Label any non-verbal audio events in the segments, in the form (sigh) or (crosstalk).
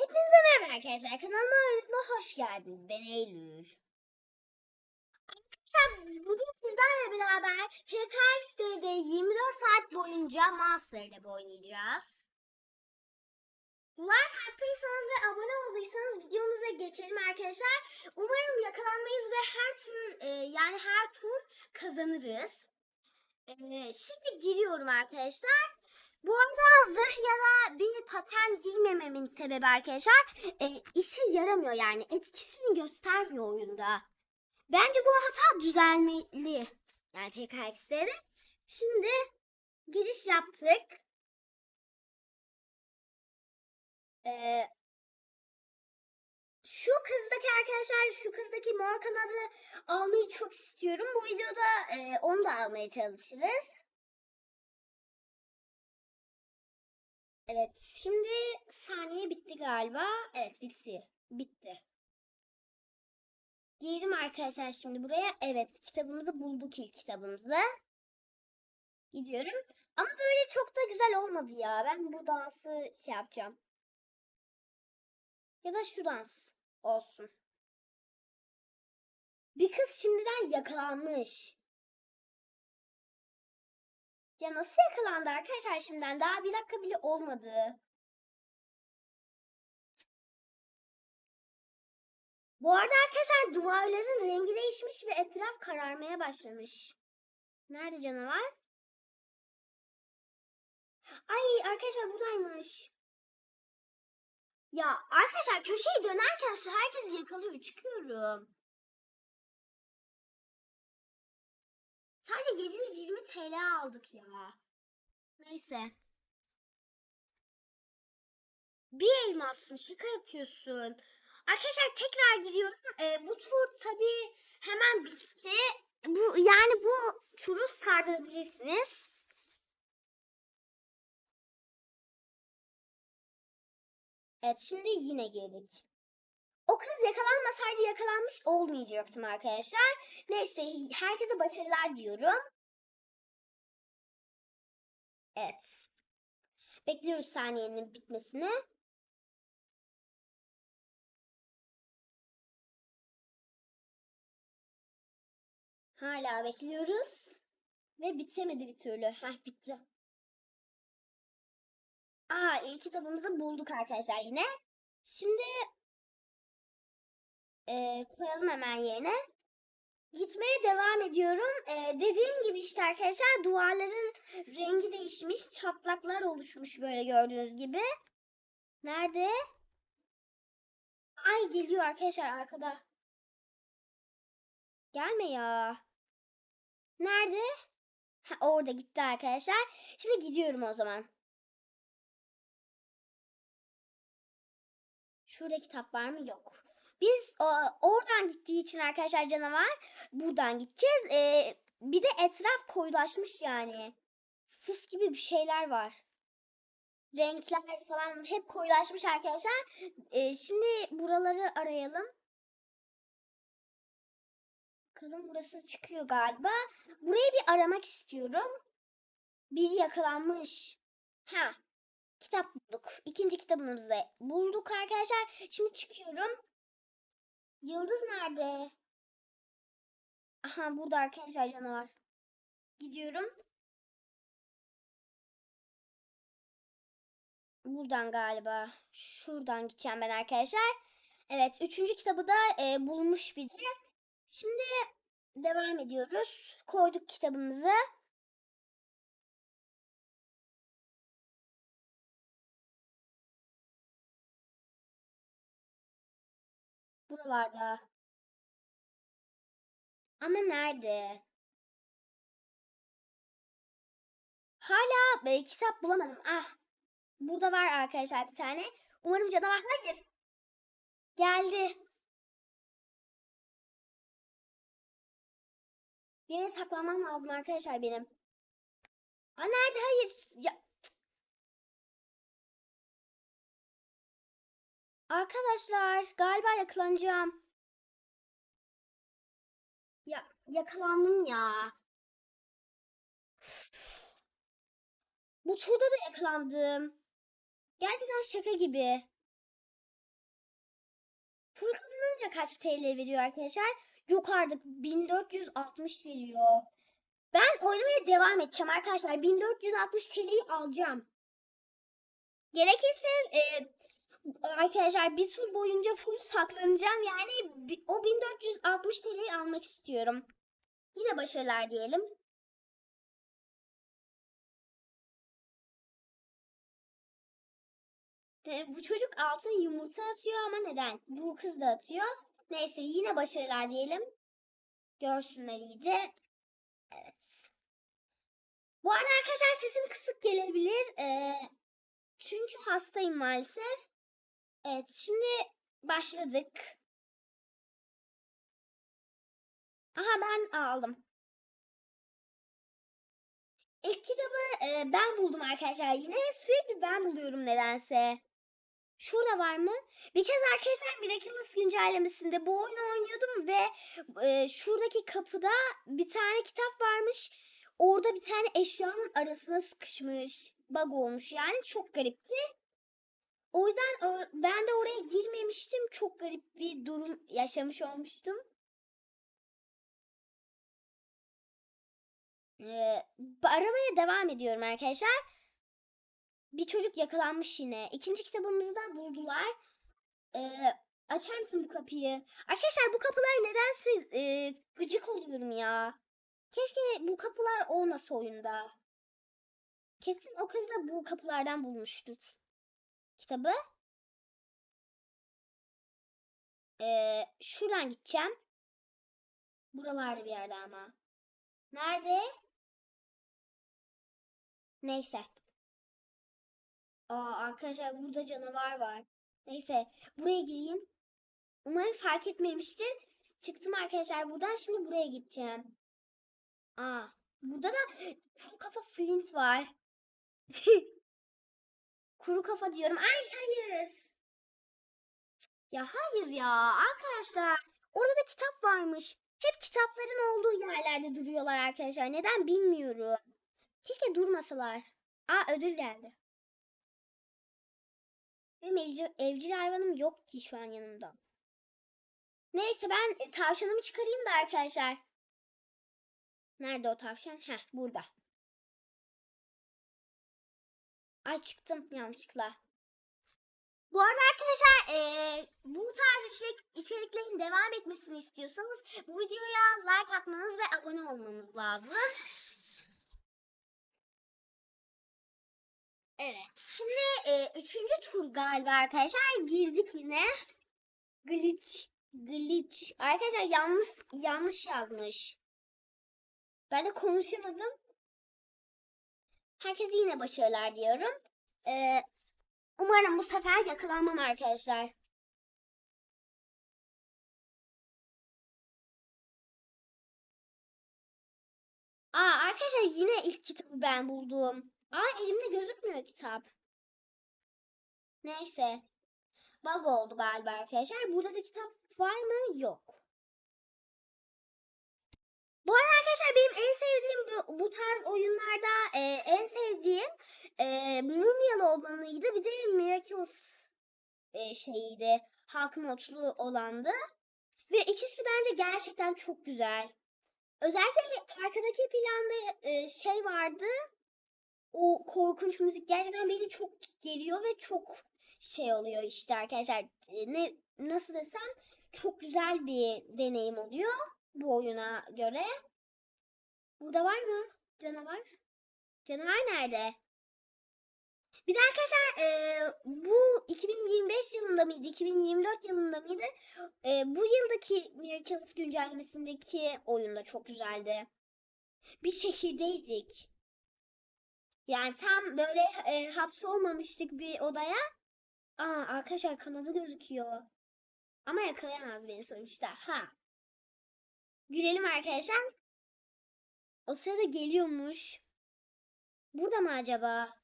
Hepinize merhaba arkadaşlar. Kanalıma hoş geldiniz. Ben Eylül. Arkadaşlar bugün sizlerle beraber PKX'de 24 saat boyunca Master'da oynayacağız. Like attıysanız ve abone olduysanız videomuza geçelim arkadaşlar. Umarım yakalanmayız ve her tur e, yani her tur kazanırız. E, şimdi giriyorum arkadaşlar. Bu arada zırh ya da bir paten giymememin sebebi arkadaşlar e, işe yaramıyor yani etkisini göstermiyor oyunda. Bence bu hata düzelmeli. Yani PKX'de. Şimdi giriş yaptık. Ee, şu kızdaki arkadaşlar şu kızdaki mor kanadı almayı çok istiyorum. Bu videoda e, onu da almaya çalışırız. Evet, şimdi saniye bitti galiba. Evet, bitti. Bitti. Girdim arkadaşlar şimdi buraya. Evet, kitabımızı bulduk ilk kitabımızı. Gidiyorum. Ama böyle çok da güzel olmadı ya. Ben bu dansı şey yapacağım. Ya da şu dans olsun. Bir kız şimdiden yakalanmış. Ya nasıl yakalandı arkadaşlar şimdiden? Daha bir dakika bile olmadı. Bu arada arkadaşlar duvarların rengi değişmiş ve etraf kararmaya başlamış. Nerede canavar? Ay arkadaşlar buradaymış. Ya arkadaşlar köşeyi dönerken herkes yakalıyor. Çıkıyorum. Sadece 720 TL aldık ya. Neyse. Bir elmas mı? Şaka yapıyorsun. Arkadaşlar tekrar giriyorum. Ee, bu tur tabii hemen bitti. Bu yani bu turu sardırabilirsiniz. Evet şimdi yine girdik. O kız yakalanmasaydı yakalanmış olmayacaktım arkadaşlar. Neyse herkese başarılar diyorum. Evet. Bekliyoruz saniyenin bitmesini. Hala bekliyoruz. Ve bitemedi bir türlü. Heh bitti. Aa ilk kitabımızı bulduk arkadaşlar yine. Şimdi e, koyalım hemen yerine. Gitmeye devam ediyorum. E, dediğim gibi işte arkadaşlar duvarların rengi değişmiş. Çatlaklar oluşmuş böyle gördüğünüz gibi. Nerede? Ay geliyor arkadaşlar arkada. Gelme ya. Nerede? Ha, orada gitti arkadaşlar. Şimdi gidiyorum o zaman. Şurada kitap var mı? Yok. Biz o, oradan gittiği için arkadaşlar canavar buradan gideceğiz. Ee, bir de etraf koyulaşmış yani. Sis gibi bir şeyler var. Renkler falan hep koyulaşmış arkadaşlar. Ee, şimdi buraları arayalım. Bakalım burası çıkıyor galiba. Burayı bir aramak istiyorum. Biri yakalanmış. Ha, kitap bulduk. İkinci kitabımızı bulduk arkadaşlar. Şimdi çıkıyorum. Yıldız nerede? Aha burada arkadaşlar canavar. Gidiyorum. Buradan galiba. Şuradan gideceğim ben arkadaşlar. Evet. Üçüncü kitabı da e, bulmuş bir de. Şimdi devam ediyoruz. Koyduk kitabımızı. Buralarda. Ama nerede? Hala e, kitap bulamadım. Ah. Burada var arkadaşlar bir tane. Umarım canavar hayır. Geldi. Bir yere saklanmam lazım arkadaşlar benim. Aa nerede? Hayır. Ya. Arkadaşlar galiba yakalanacağım. Ya yakalandım ya. Bu turda da yakalandım. Gerçekten şaka gibi. Full kazanınca kaç TL veriyor arkadaşlar? Yok artık 1460 veriyor. Ben oynamaya devam edeceğim arkadaşlar. 1460 TL'yi alacağım. Gerekirse e, arkadaşlar bir tur boyunca full saklanacağım. Yani o 1460 TL'yi almak istiyorum. Yine başarılar diyelim. E, bu çocuk altın yumurta atıyor ama neden? Bu kız da atıyor. Neyse yine başarılar diyelim. Görsünler iyice. Evet. Bu arada arkadaşlar sesim kısık gelebilir. E, çünkü hastayım maalesef. Evet şimdi başladık. Aha ben aldım. İlk kitabı e, ben buldum arkadaşlar yine. Sürekli ben buluyorum nedense. Şurada var mı? Bir kez arkadaşlar Miraculous güncellemesinde bu oyunu oynuyordum ve e, şuradaki kapıda bir tane kitap varmış. Orada bir tane eşyanın arasına sıkışmış. Bug olmuş yani çok garipti. O yüzden ben de oraya girmemiştim. Çok garip bir durum yaşamış olmuştum. Ee, aramaya devam ediyorum arkadaşlar. Bir çocuk yakalanmış yine. İkinci kitabımızı da buldular. Ee, açar mısın bu kapıyı? Arkadaşlar bu kapılar nedense e, gıcık oluyorum ya. Keşke bu kapılar olmasa oyunda. Kesin o kız da bu kapılardan bulmuştur. Kitabı. Ee, şuradan gideceğim. Buralarda bir yerde ama. Nerede? Neyse. Aa arkadaşlar burada canavar var. Neyse buraya gireyim. Umarım fark etmemiştir. Çıktım arkadaşlar buradan şimdi buraya gideceğim. Aa burada da kuru kafa Flint var. (laughs) Kuru kafa diyorum. Ay hayır. Ya hayır ya arkadaşlar. Orada da kitap varmış. Hep kitapların olduğu yerlerde duruyorlar arkadaşlar. Neden bilmiyorum. Keşke durmasalar. Aa ödül geldi. Benim evcil, evcil hayvanım yok ki şu an yanımda. Neyse ben e, tavşanımı çıkarayım da arkadaşlar. Nerede o tavşan? Heh burada. Ay çıktım yanlışlıkla. Bu arada arkadaşlar eee, bu tarz içerik, içeriklerin devam etmesini istiyorsanız bu videoya like atmanız ve abone olmanız lazım. Evet. Şimdi eee, üçüncü tur galiba arkadaşlar. Girdik yine. Glitch. Glitch. Arkadaşlar yanlış yanlış yazmış. Ben de konuşamadım. Herkese yine başarılar diyorum. Eee, umarım bu sefer yakalanmam arkadaşlar. Aa arkadaşlar yine ilk kitabı ben buldum. Aa elimde gözükmüyor kitap. Neyse. Bug oldu galiba arkadaşlar. Burada da kitap var mı? Yok. Bu arada arkadaşlar benim en sevdiğim bu, bu tarz oyunlarda e, en sevdiğim e, Mumyalı olanıydı. Bir de Miraculous e, şeyiydi. Halk notlu olandı. Ve ikisi bence gerçekten çok güzel. Özellikle arkadaki planda e, şey vardı. O korkunç müzik gerçekten beni çok geriyor ve çok şey oluyor işte arkadaşlar. E, ne nasıl desem çok güzel bir deneyim oluyor bu oyuna göre. Burada var mı canavar? Canavar nerede? Bir de arkadaşlar e, bu 2025 yılında mıydı? 2024 yılında mıydı? E, bu yıldaki Miraculous güncellemesindeki oyun da çok güzeldi. Bir şehirdeydik. Yani tam böyle e, hapsolmamıştık bir odaya. Aa arkadaşlar kanadı gözüküyor. Ama yakalayamaz beni sonuçta. Ha. Gülelim arkadaşlar. O sırada geliyormuş. Burada mı acaba?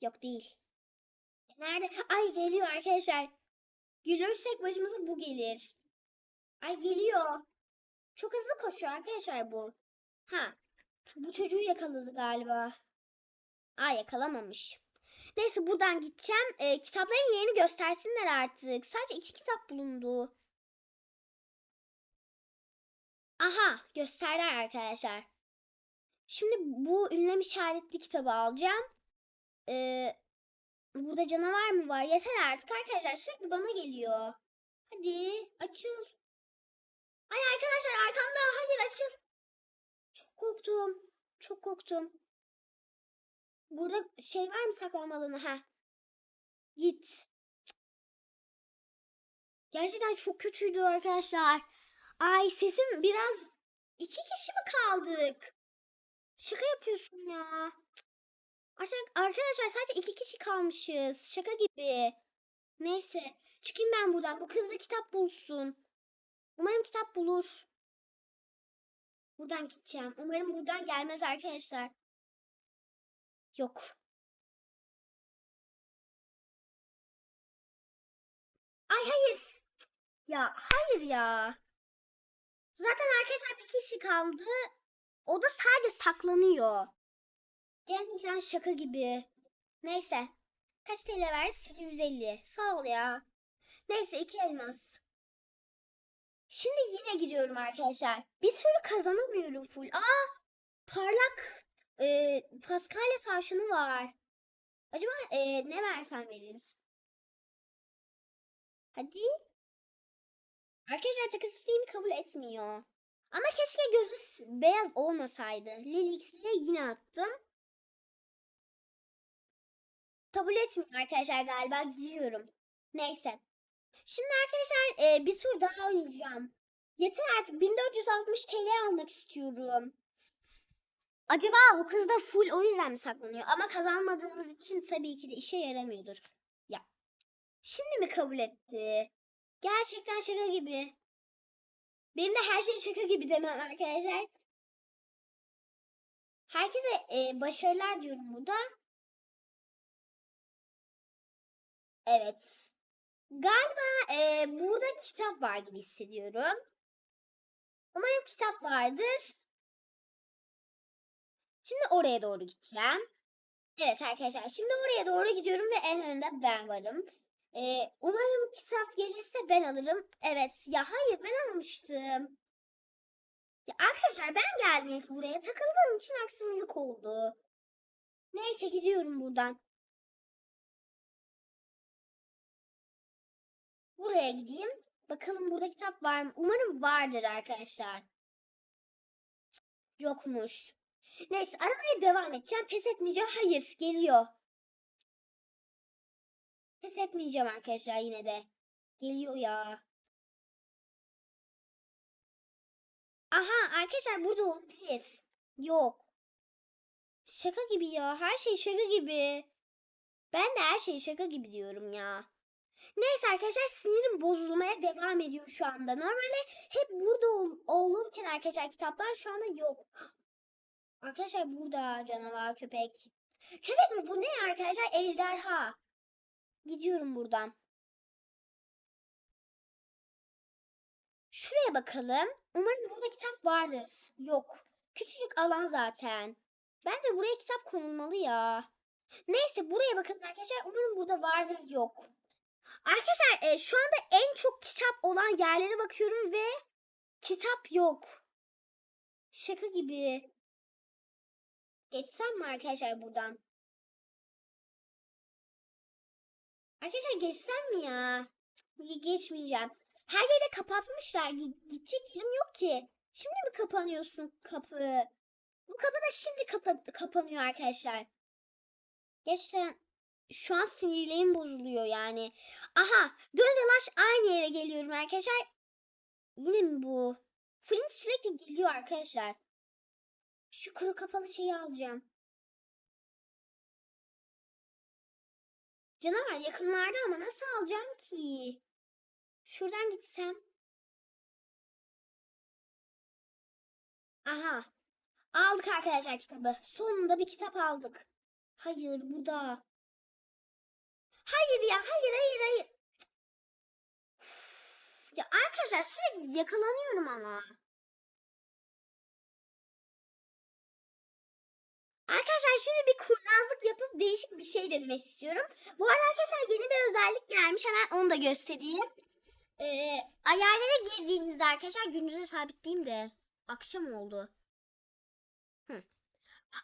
Yok değil. Nerede? Ay geliyor arkadaşlar. Gülürsek başımıza bu gelir. Ay geliyor. Çok hızlı koşuyor arkadaşlar bu. Ha. Bu çocuğu yakaladı galiba. Aa yakalamamış. Neyse buradan gideceğim. Ee, kitapların yerini göstersinler artık. Sadece iki kitap bulundu. Aha gösterdiler arkadaşlar. Şimdi bu ünlem işaretli kitabı alacağım. Ee, burada canavar mı var? Yeter artık arkadaşlar sürekli bana geliyor. Hadi açıl. Ay arkadaşlar arkamda hayır açıl. Çok korktum. Çok korktum. Burada şey var mı saklanma alanı? Ha. Git. Gerçekten çok kötüydü arkadaşlar. Ay sesim biraz iki kişi mi kaldık? Şaka yapıyorsun ya. Arkadaşlar sadece iki kişi kalmışız. Şaka gibi. Neyse. Çıkayım ben buradan. Bu kız da kitap bulsun. Umarım kitap bulur. Buradan gideceğim. Umarım buradan gelmez arkadaşlar. Yok. Ay hayır. Ya hayır ya. Zaten arkadaşlar bir kişi kaldı. O da sadece saklanıyor. Gerçekten şaka gibi. Neyse. Kaç TL verdi? 850. Sağ ol ya. Neyse iki elmas. Şimdi yine gidiyorum arkadaşlar. Bir sürü kazanamıyorum full. Aa parlak e, Paskalya tavşanı var. Acaba e, ne versem verir? Hadi. Arkadaşlar takas isteğimi kabul etmiyor. Ama keşke gözü beyaz olmasaydı. Lilix'e yine attım. Kabul etmiyor arkadaşlar galiba gidiyorum. Neyse. Şimdi arkadaşlar e, bir tur daha oynayacağım. Yeter artık 1460 TL almak istiyorum. Acaba o kız da full o yüzden mi saklanıyor? Ama kazanmadığımız için tabii ki de işe yaramıyordur. Ya. Şimdi mi kabul etti? Gerçekten şaka gibi. Benim de her şey şaka gibi demem arkadaşlar. Herkese e, başarılar diyorum burada. Evet. Galiba e, burada kitap var gibi hissediyorum. Umarım kitap vardır. Şimdi oraya doğru gideceğim. Evet arkadaşlar şimdi oraya doğru gidiyorum ve en önde ben varım. Ee, umarım kitap gelirse ben alırım. Evet ya hayır ben almıştım. Ya arkadaşlar ben geldim buraya takıldığım için haksızlık oldu. Neyse gidiyorum buradan. Buraya gideyim. Bakalım burada kitap var mı? Umarım vardır arkadaşlar. Yokmuş. Neyse aramaya devam edeceğim. Pes etmeyeceğim. Hayır geliyor. Pes etmeyeceğim arkadaşlar yine de. Geliyor ya. Aha arkadaşlar burada olabilir. Yok. Şaka gibi ya. Her şey şaka gibi. Ben de her şey şaka gibi diyorum ya. Neyse arkadaşlar sinirim bozulmaya devam ediyor şu anda. Normalde hep burada ol- olurken arkadaşlar kitaplar şu anda yok. Arkadaşlar burada canavar köpek. Köpek mi? Bu ne arkadaşlar? Ejderha. Gidiyorum buradan. Şuraya bakalım. Umarım burada kitap vardır. Yok. Küçücük alan zaten. Bence buraya kitap konulmalı ya. Neyse buraya bakın arkadaşlar. Umarım burada vardır. Yok. Arkadaşlar e, şu anda en çok kitap olan yerlere bakıyorum ve kitap yok. Şaka gibi. Geçsem mi arkadaşlar buradan? Arkadaşlar geçsem mi ya? Geçmeyeceğim. Her yeri de kapatmışlar. Gi- Gidecek yerim yok ki. Şimdi mi kapanıyorsun kapı? Bu kapı da şimdi kapa kapanıyor arkadaşlar. Gerçekten şu an sinirlerim bozuluyor yani. Aha dön dolaş aynı yere geliyorum arkadaşlar. Yine mi bu? Flint sürekli geliyor arkadaşlar. Şu kuru kafalı şeyi alacağım. Canavar yakınlarda ama nasıl alacağım ki? Şuradan gitsem. Aha. Aldık arkadaşlar kitabı. Sonunda bir kitap aldık. Hayır bu da. Hayır ya hayır hayır hayır. Ya arkadaşlar sürekli yakalanıyorum ama. Arkadaşlar şimdi bir kurnazlık yapıp değişik bir şey denemek istiyorum. Bu arada arkadaşlar yeni bir özellik gelmiş. Hemen onu da göstereyim. Ee, ayarlara girdiğinizde arkadaşlar gününüze sabitleyeyim de akşam oldu. Hı.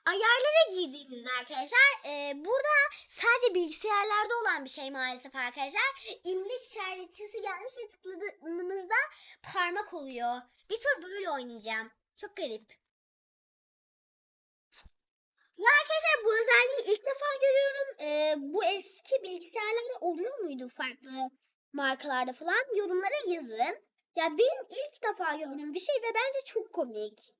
Ayarlara girdiğinizde arkadaşlar e, burada sadece bilgisayarlarda olan bir şey maalesef arkadaşlar. İmleç işaretçisi gelmiş ve tıkladığımızda parmak oluyor. Bir tur böyle oynayacağım. Çok garip. Ya arkadaşlar bu özelliği ilk defa görüyorum. Ee, bu eski bilgisayarlarda oluyor muydu farklı markalarda falan? Yorumlara yazın. Ya benim ilk defa gördüğüm bir şey ve bence çok komik.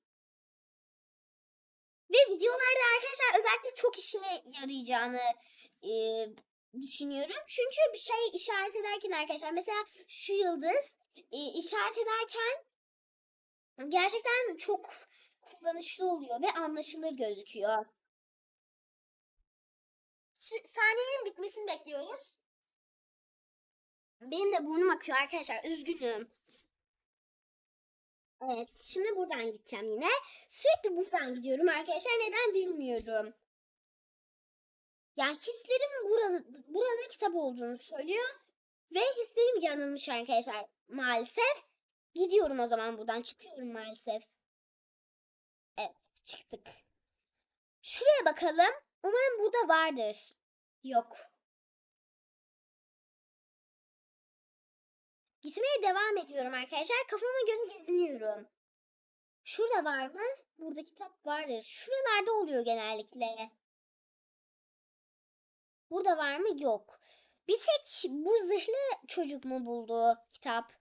Ve videolarda arkadaşlar özellikle çok işe yarayacağını e, düşünüyorum. Çünkü bir şey işaret ederken arkadaşlar mesela şu yıldız e, işaret ederken gerçekten çok kullanışlı oluyor ve anlaşılır gözüküyor. Saniyenin bitmesini bekliyoruz. Benim de burnum akıyor arkadaşlar. Üzgünüm. Evet. Şimdi buradan gideceğim yine. Sürekli buradan gidiyorum arkadaşlar. Neden bilmiyorum. Yani hislerim buranın, buranın kitap olduğunu söylüyor. Ve hislerim yanılmış arkadaşlar maalesef. Gidiyorum o zaman buradan. Çıkıyorum maalesef. Evet çıktık. Şuraya bakalım. Umarım burada vardır. Yok. Gitmeye devam ediyorum arkadaşlar. Kafama göre geziniyorum. Şurada var mı? Burada kitap vardır. Şuralarda oluyor genellikle. Burada var mı? Yok. Bir tek bu zırhlı çocuk mu buldu kitap?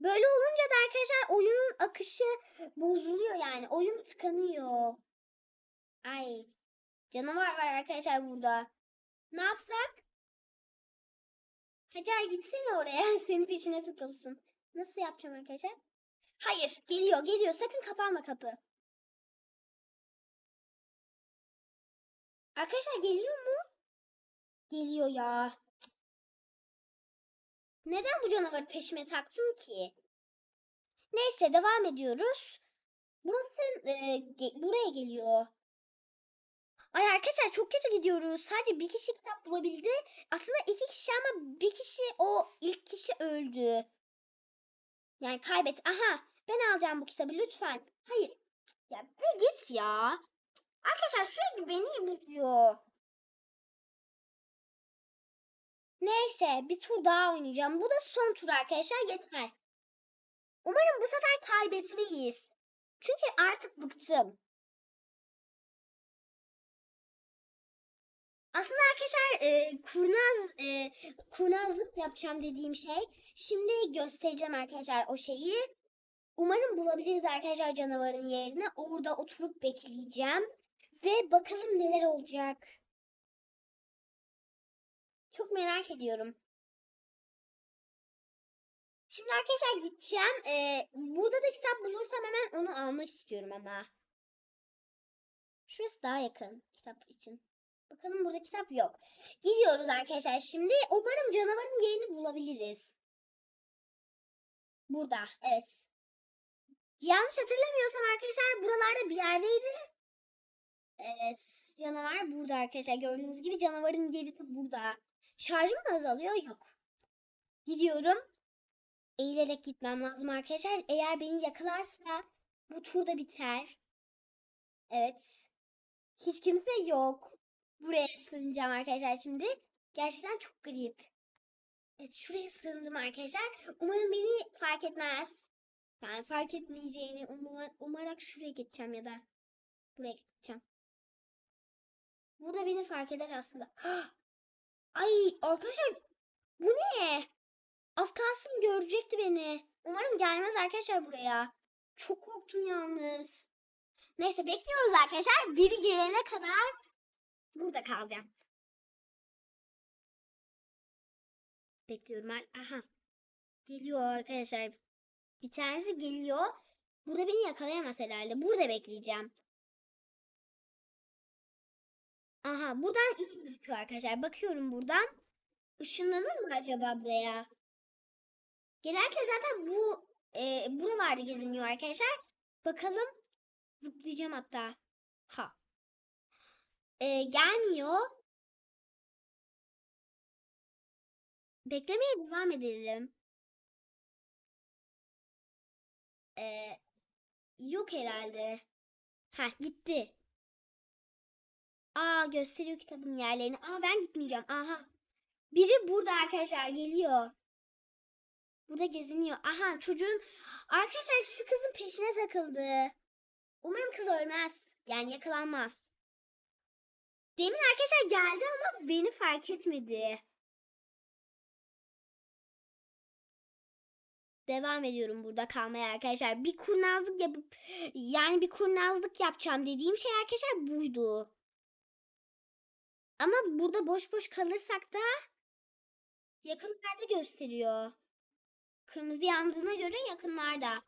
Böyle olunca da arkadaşlar oyunun akışı bozuluyor yani. Oyun tıkanıyor. Ay. Canavar var arkadaşlar burada. Ne yapsak? Hacer gitsene oraya. (laughs) Senin peşine sıkılsın. Nasıl yapacağım arkadaşlar? Hayır. Geliyor geliyor. Sakın kapanma kapı. Arkadaşlar geliyor mu? Geliyor ya. Neden bu canavarı peşime taktım ki? Neyse devam ediyoruz. Burası e, ge buraya geliyor. Ay arkadaşlar çok kötü gidiyoruz. Sadece bir kişi kitap bulabildi. Aslında iki kişi ama bir kişi o ilk kişi öldü. Yani kaybet. Aha ben alacağım bu kitabı lütfen. Hayır. Ya bir git ya. Arkadaşlar sürekli beni buluyor. Neyse bir tur daha oynayacağım. Bu da son tur arkadaşlar yeter. Umarım bu sefer kaybetmeyiz. Çünkü artık bıktım. Aslında arkadaşlar e, kurnaz e, kurnazlık yapacağım dediğim şey. Şimdi göstereceğim arkadaşlar o şeyi. Umarım bulabiliriz arkadaşlar canavarın yerini. Orada oturup bekleyeceğim. Ve bakalım neler olacak. Çok merak ediyorum. Şimdi arkadaşlar gideceğim. Ee, burada da kitap bulursam hemen onu almak istiyorum ama. Şurası daha yakın kitap için. Bakalım burada kitap yok. Gidiyoruz arkadaşlar şimdi. Umarım canavarın yerini bulabiliriz. Burada. Evet. Yanlış hatırlamıyorsam arkadaşlar buralarda bir yerdeydi. Evet. Canavar burada arkadaşlar. Gördüğünüz gibi canavarın yeri burada. Şarjım da azalıyor. Yok. Gidiyorum. Eğilerek gitmem lazım arkadaşlar. Eğer beni yakalarsa bu turda biter. Evet. Hiç kimse yok. Buraya sığınacağım arkadaşlar şimdi. Gerçekten çok garip. Evet şuraya sığındım arkadaşlar. Umarım beni fark etmez. Yani fark etmeyeceğini umar, umarak şuraya geçeceğim ya da buraya gideceğim. Burada beni fark eder aslında. Ay arkadaşlar bu ne? Az kalsın görecekti beni. Umarım gelmez arkadaşlar buraya. Çok korktum yalnız. Neyse bekliyoruz arkadaşlar. Biri gelene kadar burada kalacağım. Bekliyorum. Aha. Geliyor arkadaşlar. Bir tanesi geliyor. Burada beni yakalayamaz herhalde. Burada bekleyeceğim. Aha buradan iyi gözüküyor arkadaşlar. Bakıyorum buradan. Işınlanır mı acaba buraya? Genellikle zaten bu e, buralarda geziniyor arkadaşlar. Bakalım. Zıplayacağım hatta. Ha. Ee, gelmiyor. Beklemeye devam edelim. Ee, yok herhalde. Ha gitti. Aa gösteriyor kitabın yerlerini. Ama ben gitmeyeceğim. Aha. Biri burada arkadaşlar geliyor. Burada geziniyor. Aha çocuğun arkadaşlar şu kızın peşine takıldı. Umarım kız ölmez. Yani yakalanmaz. Demin arkadaşlar geldi ama beni fark etmedi. Devam ediyorum burada kalmaya arkadaşlar. Bir kurnazlık yapıp yani bir kurnazlık yapacağım dediğim şey arkadaşlar buydu. Ama burada boş boş kalırsak da yakınlarda gösteriyor. Kırmızı yandığına göre yakınlarda.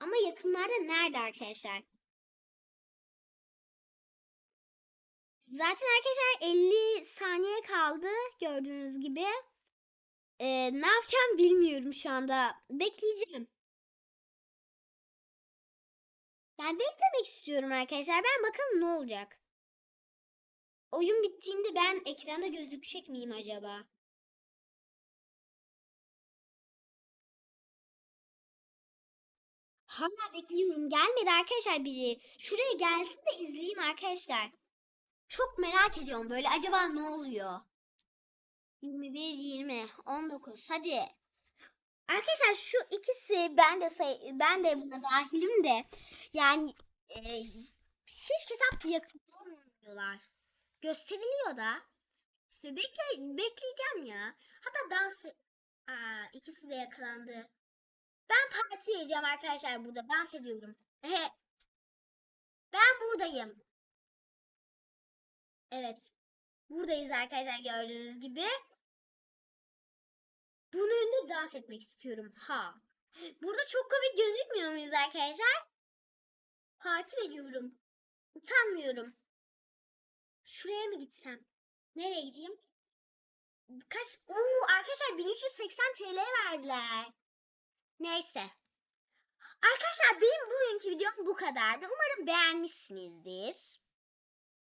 Ama yakınlarda nerede arkadaşlar? Zaten arkadaşlar 50 saniye kaldı gördüğünüz gibi. Ee, ne yapacağım bilmiyorum şu anda. Bekleyeceğim. Ben beklemek istiyorum arkadaşlar. Ben bakalım ne olacak. Oyun bittiğinde ben ekranda gözükecek miyim acaba? Hala bekliyorum. Gelmedi arkadaşlar biri. Şuraya gelsin de izleyeyim arkadaşlar. Çok merak ediyorum böyle acaba ne oluyor? 21, 20, 19 hadi. Arkadaşlar şu ikisi ben de say ben de buna dahilim de yani e, hiç kitap olmuyorlar. Gösteriliyor da. İşte bekle, bekleyeceğim ya. Hatta dans e- Aa, ikisi de yakalandı. Ben parti vereceğim arkadaşlar burada. Dans ediyorum. Ehe. Ben buradayım. Evet. Buradayız arkadaşlar gördüğünüz gibi. Bunun önünde dans etmek istiyorum. Ha. Burada çok komik gözükmüyor muyuz arkadaşlar? Parti veriyorum. Utanmıyorum. Şuraya mı gitsem? Nereye gideyim? Kaç? Oo arkadaşlar 1380 TL verdiler. Neyse. Arkadaşlar benim bugünkü videom bu kadardı. Umarım beğenmişsinizdir.